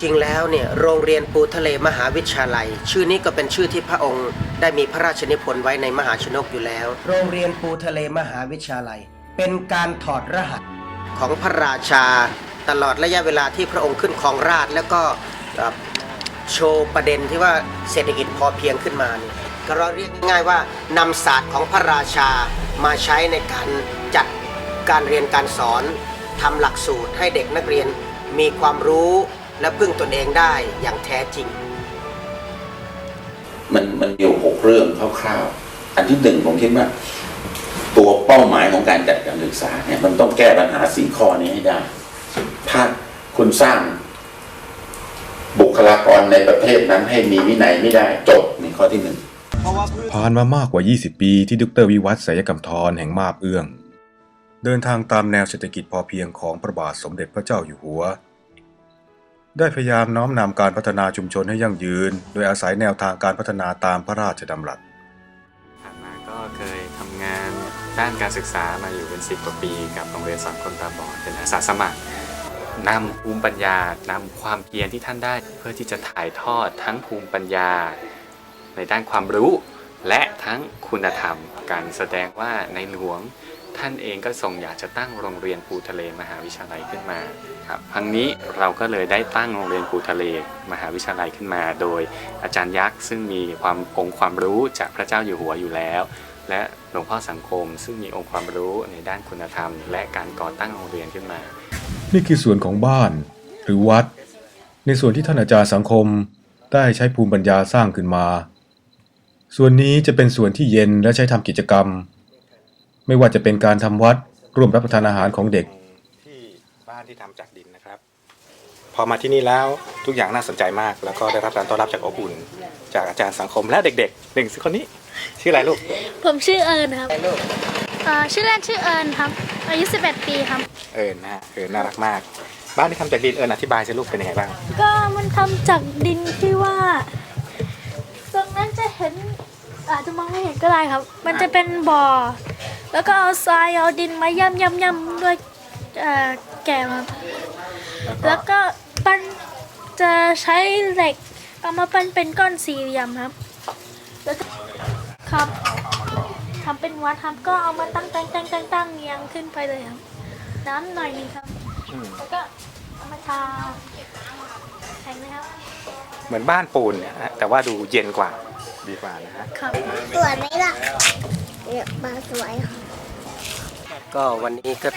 เนี่ยโรงเรียนปูทะเลมหาวิทยาลัย ชื่อนี้ก็เป็นชื่อที่พระองค์ได้มีพระราชนิพนธ์ไว้ในมหาชนกอยู่แล้ว โรงเรียนปูทะเลมหาวิทยาลัย เป็นการถอดรหัสของพระราชา ตลอดระยะเวลาที่พระองค์ขึ้นครองราชย์แล้วก็เอ่อโชว์ประเด็นที่ว่าเศรษฐกิจพอเพียงขึ้นมาเนี่ยก็เราเรียกง่ายๆว่านำศาสตร์ของพระราชามาใช้ในการจัดการเรียนการสอนทำหลักสูตรให้เด็กนักเรียนมีความรู้ และพึ่งตนเองได้อย่างแท้จริง มันมันมีอยู่หกเรื่องคร่าวๆ อันที่หนึ่งผมคิดว่า ตัวเป้าหมายของการจัดการศึกษาเนี่ยมันต้องแก้ปัญหาสี่ข้อนี้ให้ได้ ถ้าคุณสร้างบุคลากรในประเทศนั้นให้มีวินัยไม่ได้จบในข้อที่หนึ่งผ่านมามากกว่า 20 ปีที่ดรวิวัฒน์สยกรรมทรแห่งมาบเอื้อง เดินทางตามแนวเศรษฐกิจพอเพียงของพระบาทสมเด็จพระเจ้าอยู่หัว ได้พยายามน้อมนำการพัฒนาชุมชนให้ยั่งยืน โดยอาศัยแนวทางการพัฒนาตามพระราชดำรัสผ่านมาก็เคยทำงานด้านการศึกษามาอยู่เป็นสิบกว่าปี กับโรงเรียนสอนคนตาบอดเป็นอาสาสมัครนำภูมิปัญญานำความเพียรที่ท่านได้ เพื่อที่จะถ่ายทอดทั้งภูมิปัญญา ในด้านความรู้ และทั้งคุณธรรม การแสดงว่าในหลวง ท่านเองก็ทรงอยากจะตั้งโรงเรียนปูทะเลมหาวิทยาลัยขึ้นมาครับครั้งนี้เราก็เลยได้ตั้งโรงเรียนปูทะเลมหาวิทยาลัยขึ้นมา โดยอาจารย์ยักษ์ซึ่งมีความองค์ความรู้จากพระเจ้าอยู่หัวอยู่แล้ว และหลวงพ่อสังคม ซึ่งมีองค์ความรู้ในด้านคุณธรรม และการก่อตั้งโรงเรียนขึ้นมา นี่คือส่วนของบ้านหรือวัด ในส่วนที่ท่านอาจารย์สังคมได้ใช้ภูมิปัญญาสร้างขึ้นมา ส่วนนี้จะเป็นส่วนที่เย็นและใช้ทำกิจกรรม ไม่ว่าจะเป็นการทำวัดร่วมรับประทานอาหารของเด็ก ที่บ้านที่ทำจากดินนะครับ พอมาที่นี่แล้วทุกอย่างน่าสนใจมาก แล้วก็ได้รับการต้อนรับจากอบอุ่น จากอาจารย์สังคมและเด็กๆหนึ่งคนนี้ ชื่ออะไรลูกผมชื่อเอิญครับเอ่อชื่อเล่นชื่อเอิญครับอายุ 11 ปีครับ เอิญนะฮะเอิญน่ารักมาก บ้านที่ทำจากดินเอิญอธิบายสิลูกเป็นยังไงบ้าง ก็มันทำจากดินที่ว่า ตรงนั้นจะเห็น อาจจะมองไม่เห็นก็ได้ครับ มันจะเป็นบ่อ แล้วก็เอาทรายเอาดินมาย่ำย่ำย่ำด้วยเอ่อแกวครับ แล้วก็ปั้นจะใช้เหล็กเอามาปั้นเป็นก้อนสี่เหลี่ยมครับ แล้วก็ครับทำเป็นวัดครับ ก็เอามาตั้งตั้งตั้งตั้งตั้งเรียงขึ้นไปเลยครับ น้ำหน่อยหนึงครับอืมแล้วก็เอามาทาแข็งนะครับ เหมือนบ้านปูนเนี่ยนะแต่ว่าดูเย็นกว่า ดีกว่านะฮะ ครับสวยไหมล่ะเนี่ยมาสวยค่ะ ก็วันนี้ก็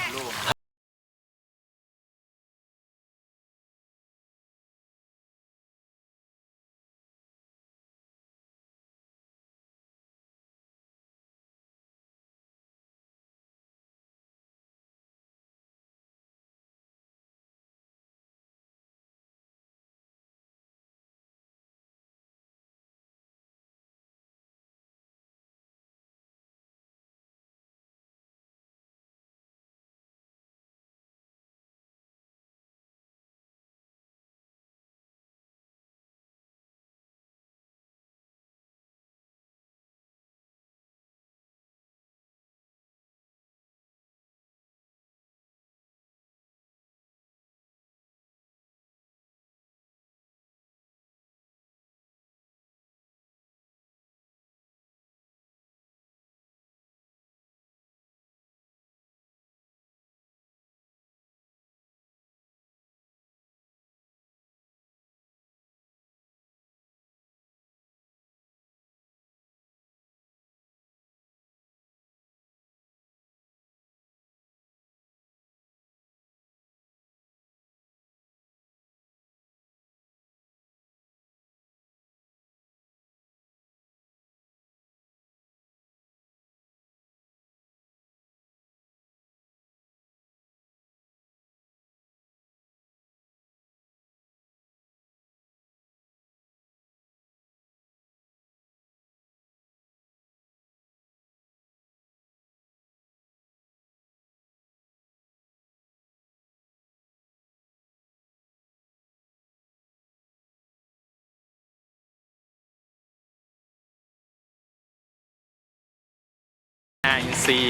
ซี่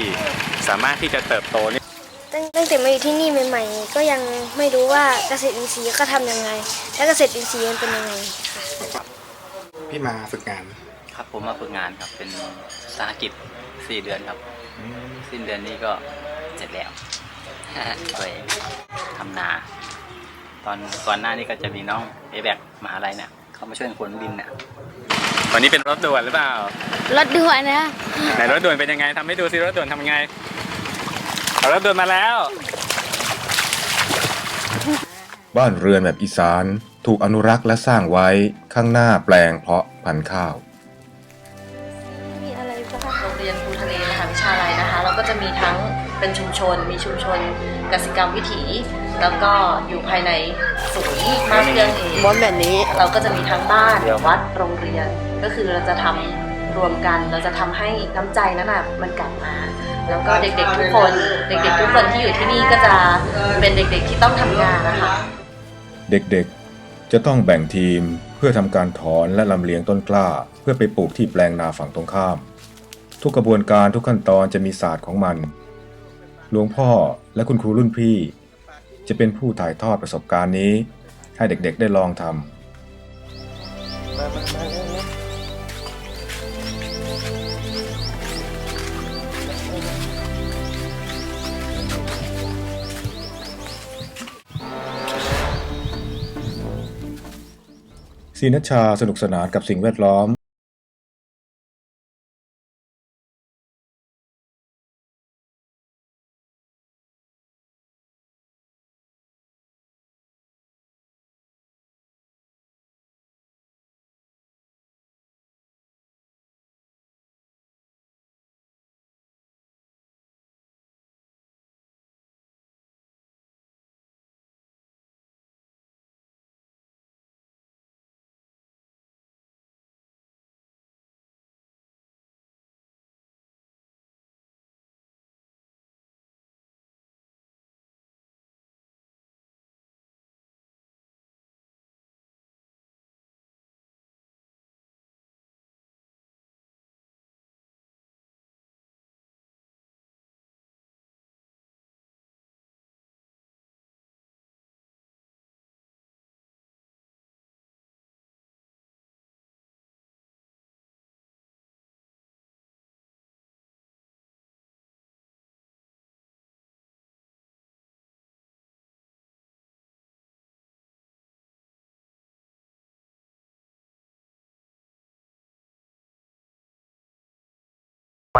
สามารถที่จะเติบโตนี่ตั้งแต่มาอยู่ที่นี่ใหม่ ๆ ก็ยังไม่รู้ว่าเกษตรอินทรีย์ก็ทํำยังไง และเกษตรอินทรีย์มันเป็นยังไงพี่มาฝึกงาน ครับผมมาฝึกงานครับเป็นสาหกิจสี่เดือนครับ สิ้นเดือนนี้ก็เสร็จแล้วสวยทำนา ตอนก่อนหน้านี้ก็จะมีน้องเอแบกมหาลัยเนี่ยเขามาช่วยขนดินเนี่ย วันนี้เป็นรถด่วนหรือเปล่า รถด่วนนะ ไหนรถด่วนเป็นยังไงทำให้ดูซิรถด่วนทำยังไงเอารถด่วนมาแล้ว บ้านเรือนแบบอีสานถูกอนุรักษ์และสร้างไว้ข้างหน้าแปลงเพาะพันธุ์ข้าว มีอะไรบ้าง โรงเรียนภูทะเลมหาวิทยาลัยนะคะเราก็จะมีทั้งเป็นชุมชน มีชุมชนกสิกรรมวิถี แล้วก็อยู่ภายในศูนย์มาเพียงเองบนแบบนี้ เราก็จะมีทั้งบ้านวัดโรงเรียน ก็คือเราจะทำรวมกันเราจะทำให้น้ำใจนั้นน่ะมันกลับมา แล้วก็เด็กๆทุกคนเด็กๆทุกคนที่อยู่ที่นี่ก็จะเป็นเด็กๆที่ต้องทำงานนะคะ เด็กๆจะต้องแบ่งทีมเพื่อทำการถอนและลำเลียงต้นกล้า เพื่อไปปลูกที่แปลงนาฝั่งตรงข้าม ทุกกระบวนการทุกขั้นตอนจะมีศาสตร์ของมันหลวงพ่อและคุณครูรุ่นพี่ จะเป็นผู้ถ่ายทอดประสบการณ์นี้ ให้เด็กๆได้ลองทำ ศรีนัชชาสนุกสนานกับสิ่งแวดล้อม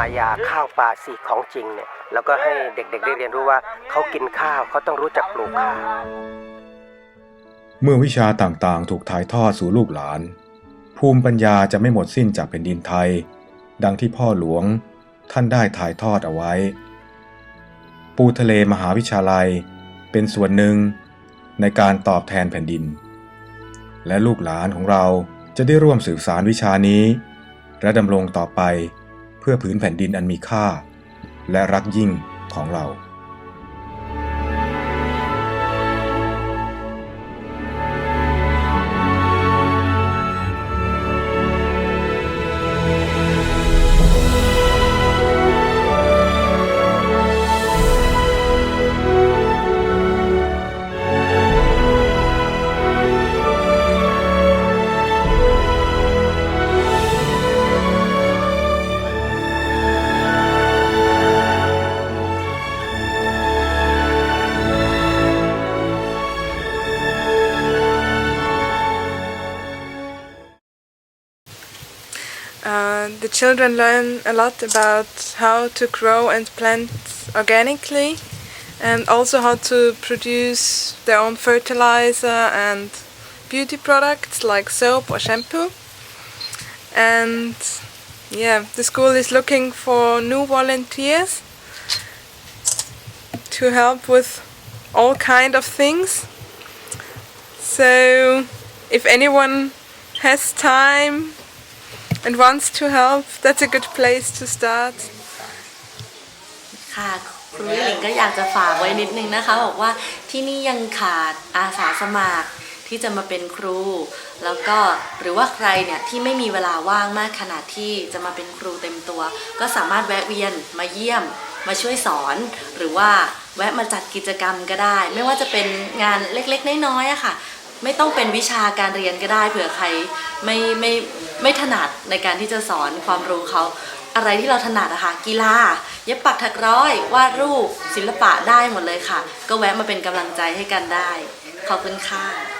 มายาข้าวปลาสีของจริงเนี่ยแล้วก็ให้เด็กๆได้เรียนรู้ว่าเขากินข้าวเขาต้องรู้จักปลูกข้าวเมื่อวิชาต่างๆ ถูกถ่ายทอดสู่ลูกหลาน ภูมิปัญญาจะไม่หมดสิ้นจากแผ่นดินไทย ดังที่พ่อหลวงท่านได้ถ่ายทอดเอาไว้ ปูทะเลมหาวิทยาลัยเป็นส่วนหนึ่งในการตอบแทนแผ่นดิน และลูกหลานของเราจะได้ร่วมสืบสารวิชานี้ และดำรงต่อไป พื่อผืนแผ่นดินอันมีค่า และรักยิ่งของเรา Uh, the children learn a lot about how to grow and plant organically and also how to produce their own fertilizer and beauty products like soap or shampoo. And yeah, the school is looking for new volunteers to help with all kind of things. So if anyone has time and wants to help, that's a good place to start. ค่ะครูวิลิงก็อยากจะฝากไว้นิดนึงนะคะบอกว่าที่นี่ยังขาดอาสาสมัครที่จะมาเป็นครู แล้วก็หรือว่าใครเนี่ยที่ไม่มีเวลาว่างมากขนาดที่จะมาเป็นครูเต็มตัว ก็สามารถแวะเวียนมาเยี่ยม มาช่วยสอน หรือว่าแวะมาจัดกิจกรรมก็ได้ ไม่ว่าจะเป็นงานเล็กๆน้อยๆอะค่ะ ไม่ต้องเป็นวิชาการเรียนก็ได้เผื่อใครไม่ไม่ไม่ถนัดในการที่จะสอนความรู้เขาอะไรที่เราถนัดนะคะกีฬา เย็บปักถักร้อยวาดรูปศิลปะได้หมดเลยค่ะ ก็แวะมาเป็นกำลังใจให้กันได้ ขอบคุณค่ะ